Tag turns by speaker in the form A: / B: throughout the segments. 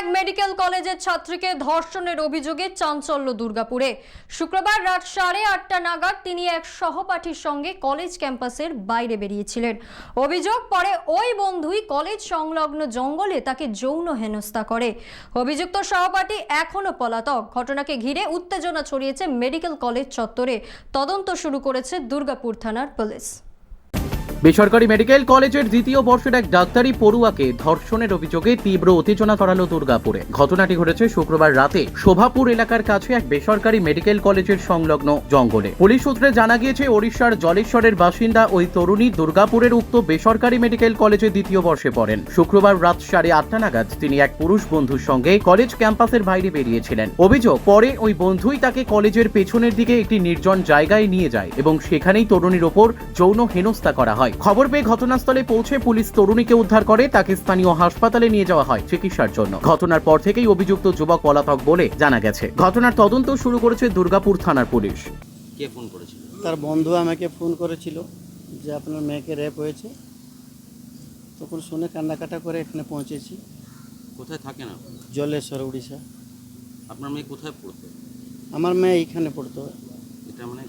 A: এক মেডিকেল কলেজের ছাত্রীকে ধর্ষণের অভিযোগে চাঞ্চল্য দুর্গাপুরে। শুক্রবার রাত সাড়ে আটটা নাগাদ তিনি এক সহপাঠীর সঙ্গে কলেজ ক্যাম্পাসের বাইরে বেরিয়েছিলেন। অভিযোগ, পরে ওই বন্ধুই কলেজ সংলগ্ন জঙ্গলে তাকে যৌন হেনস্থা করে। অভিযুক্ত সহপাঠী এখনও পলাতক। ঘটনাকে ঘিরে উত্তেজনা ছড়িয়েছে মেডিকেল কলেজ চত্বরে। তদন্ত শুরু করেছে দুর্গাপুর থানার পুলিশ।
B: বেসরকারি মেডিকেল কলেজের দ্বিতীয় বর্ষের এক ডাক্তারি পড়ুয়াকে ধর্ষণের অভিযোগে তীব্র উত্তেজনা ছড়ালো দুর্গাপুরে। ঘটনাটি ঘটেছে শুক্রবার রাতে শোভাপুর এলাকার কাছে এক বেসরকারি মেডিকেল কলেজের সংলগ্ন জঙ্গলে। পুলিশ সূত্রে জানা গিয়েছে, ওড়িশার জলেশ্বরের বাসিন্দা ওই তরুণী দুর্গাপুরের উক্ত বেসরকারি মেডিকেল কলেজে দ্বিতীয় বর্ষে পড়েন। শুক্রবার রাত সাড়ে আটটা নাগাদ তিনি এক পুরুষ বন্ধুর সঙ্গে কলেজ ক্যাম্পাসের বাইরে বেরিয়েছিলেন। অভিযোগ, পরে ওই বন্ধুই তাকে কলেজের পেছনের দিকে একটি নির্জন জায়গায় নিয়ে যায় এবং সেখানেই তরুণীর ওপর যৌন হেনস্থা করা হয়। খবর পেয়ে ঘটনাস্থলে পৌঁছে পুলিশ তরুণীকে উদ্ধার করে তাকে স্থানীয় হাসপাতালে নিয়ে যাওয়া হয় চিকিৎসার জন্য। ঘটনার পর থেকেই অভিযুক্ত যুবক পলাতক বলে জানা গেছে। ঘটনার তদন্ত শুরু করেছে দুর্গাপুর থানার পুলিশ।
C: কে ফোন করেছিল?
D: তার বন্ধু আমাকে ফোন করেছিল যে আপনার মেয়েকে র্যাপ হয়েছে। তখন শুনে কান্নাকাটা করে এখানে পৌঁছেছি।
C: কোথায় থাকেন আপনি?
D: জলেশ্বর উড়িষ্যা।
C: আপনার মেয়ে কোথায় পড়তো?
D: আমার মেয়ে এইখানে পড়তো।
C: এটা মানে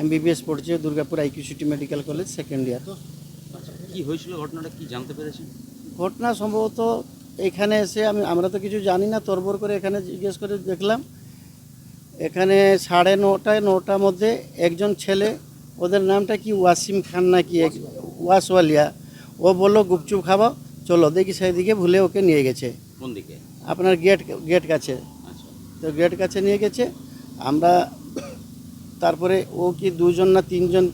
D: এমবিবিএস পড়ছে Durgapur IQ City medical college second
C: year কি হয়েছিল ঘটনাটা কি জানতে পেরেছেন?
D: ঘটনা সম্ভবত এখানে এসে আমি আমরা তো কিছু জানি না তরবর করে এখানে জিজ্ঞেস করে দেখলাম। এখানে সাড়ে নটায় নটার মধ্যে একজন ছেলে ওদের নামটা কি ওয়াসিম খান না কি ওয়াসওয়ালিয়া ও বলল গুপচুপ খাব চলো দেখি সেদিকে ভুলে ওকে নিয়ে গেছে।
C: কোন দিকে?
D: আপনার গেট গেট কাছে।
C: আচ্ছা।
D: তো গেট কাছে নিয়ে গেছে আমরা তারপরে ও কি দুজন না তিনজন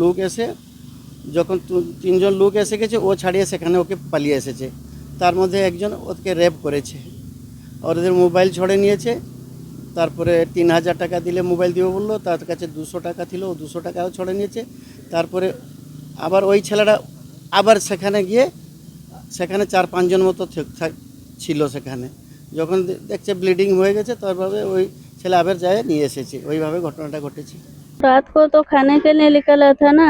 D: লোক এসে, যখন তিনজন লোক এসে গেছে, ও ছাড়িয়ে সেখানে ওকে পালিয়ে এসেছে। তার মধ্যে একজন ওকে র্যাপ করেছে। আর ওদের মোবাইল ছড়ে নিয়েছে। তারপরে তিন হাজার টাকা দিলে মোবাইল দিবে বলল, তার কাছে দুশো টাকা ছিল, ও দুশো টাকাও ছড়ে নিয়েছে। তারপরে আবার ওই ছেলেটা আবার সেখানে গিয়ে, সেখানে চার পাঁচজন মতো ছিল সেখানে। যখন দেখছে ব্লিডিং হয়ে গেছে, তারপরে ওই ছেলে আবার যায় নিয়ে এসেছে ওইভাবে ঘটনাটা ঘটেছে
E: रात को तो खाने के लिए निकला था ना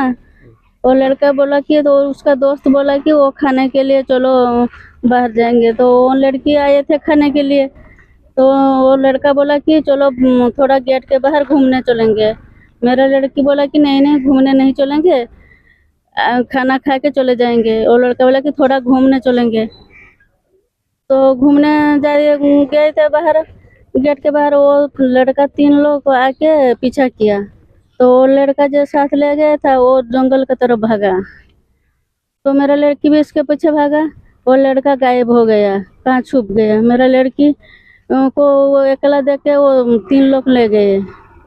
E: वो लड़का बोला कि तो उसका दोस्त बोला कि वो खाने के लिए चलो बाहर जाएंगे तो वो लड़की आए थे खाने के लिए तो वो लड़का बोला कि चलो हम्म, थोड़ा गेट के बाहर घूमने चलेंगे मेरा लड़की बोला कि नहीं नहीं घूमने नहीं चलेंगे आ, खाना खा के चले जाएंगे वो लड़का बोला कि थोड़ा घूमने चलेंगे तो घूमने जाए गए थे बाहर गेट के बाहर वो लड़का तीन लोग को आके पीछा किया। तो वो लड़का जो साथ ले गया था वो जंगल की तरफ़ भागा। तो मेरा लड़की भी इसके पीछे भागा। वो लड़का गायब हो गया कहाँ छुप गया। मेरा लड़की को वो अकेला देख के वो तीन लोग ले गए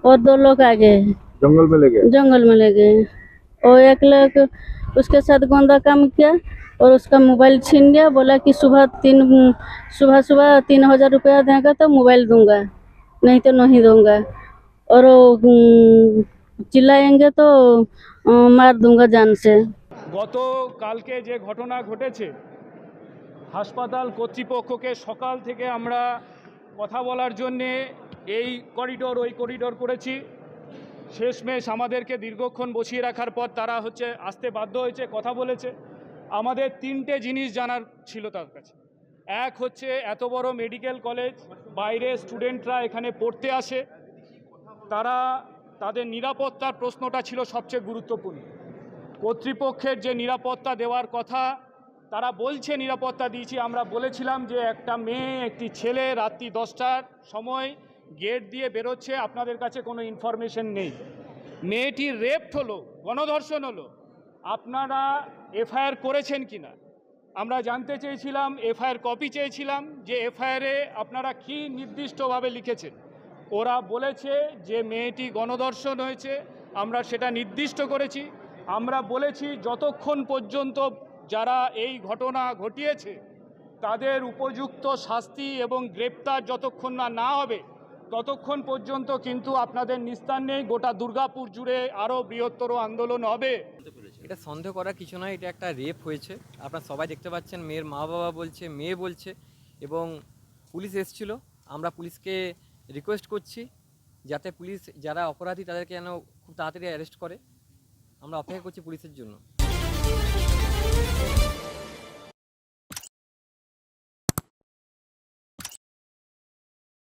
E: और दो लोग आ गए।
F: जंगल में ले गए?
E: जंगल में ले गए। और एक लोग उसके साथ गंदा काम किया और उसका मोबाइल छीन गया बोला कि सुबह तीन सुबह सुबह तीन हजार रुपया देगा तो मोबाइल दूंगा नहीं तो नहीं दूंगा और वो, हम्म, चिल्लाएंगे तो अ, मार दूंगा जान से
G: গত কালকে যে ঘটনা ঘটেছে হাসপাতাল কর্তৃপক্ষকে সকাল থেকে আমরা কথা বলার জন্যে এই করিডোর ওই করিডোর করেছি শেষমেশ আমাদেরকে দীর্ঘক্ষণ বসিয়ে রাখার পর তারা হচ্ছে আসতে বাধ্য হয়েছে, কথা বলেছে। আমাদের তিনটে জিনিস জানার ছিল তার কাছে। এক হচ্ছে এত বড় মেডিকেল কলেজ, বাইরে স্টুডেন্টরা এখানে পড়তে আসে। তারা তাদের নিরাপত্তার প্রশ্নটা ছিল সবচেয়ে গুরুত্বপূর্ণ। কর্তৃপক্ষের যে নিরাপত্তা দেওয়ার কথা, তারা বলছে নিরাপত্তা দিয়েছি। আমরা বলেছিলাম যে একটা মেয়ে, একটি ছেলে রাত্রি দশটার সময় গেট দিয়ে বেরোচ্ছে, আপনাদের কাছে কোনো ইনফরমেশন নেই। মেয়েটি রেপড হলো, গণধর্ষণ হলো। আপনারা এফআইআর করেছেন কি না আমরা জানতে চেয়েছিলাম, এফআইআর কপি চেয়েছিলাম যে এফআইআরে আপনারা কি নির্দিষ্টভাবে লিখেছেন। ওরা বলেছে যে মেয়েটি গণধর্ষণ হয়েছে, আমরা সেটা নির্দিষ্ট করেছি। আমরা বলেছি যতক্ষণ পর্যন্ত যারা এই ঘটনা ঘটিয়েছে, তাদের উপযুক্ত শাস্তি এবং গ্রেপ্তার যতক্ষণ না না হবে ততক্ষণ পর্যন্ত কিন্তু আপনাদের নিস্তার নেই, গোটা দুর্গাপুর জুড়ে আরও বৃহত্তর আন্দোলন হবে।
H: এটা সন্দেহ করার কিছু নয়, এটা একটা রেপ হয়েছে। আপনারা সবাই দেখতে পাচ্ছেন, মেয়ের মা বাবা বলছে, মেয়ে বলছে, এবং পুলিশ এসছিল। আমরা পুলিশকে রিকোয়েস্ট করছি যাতে পুলিশ, যারা অপরাধী, তাদেরকে যেন খুব তাড়াতাড়ি অ্যারেস্ট করে। আমরা অপেক্ষা করছি পুলিশের জন্য।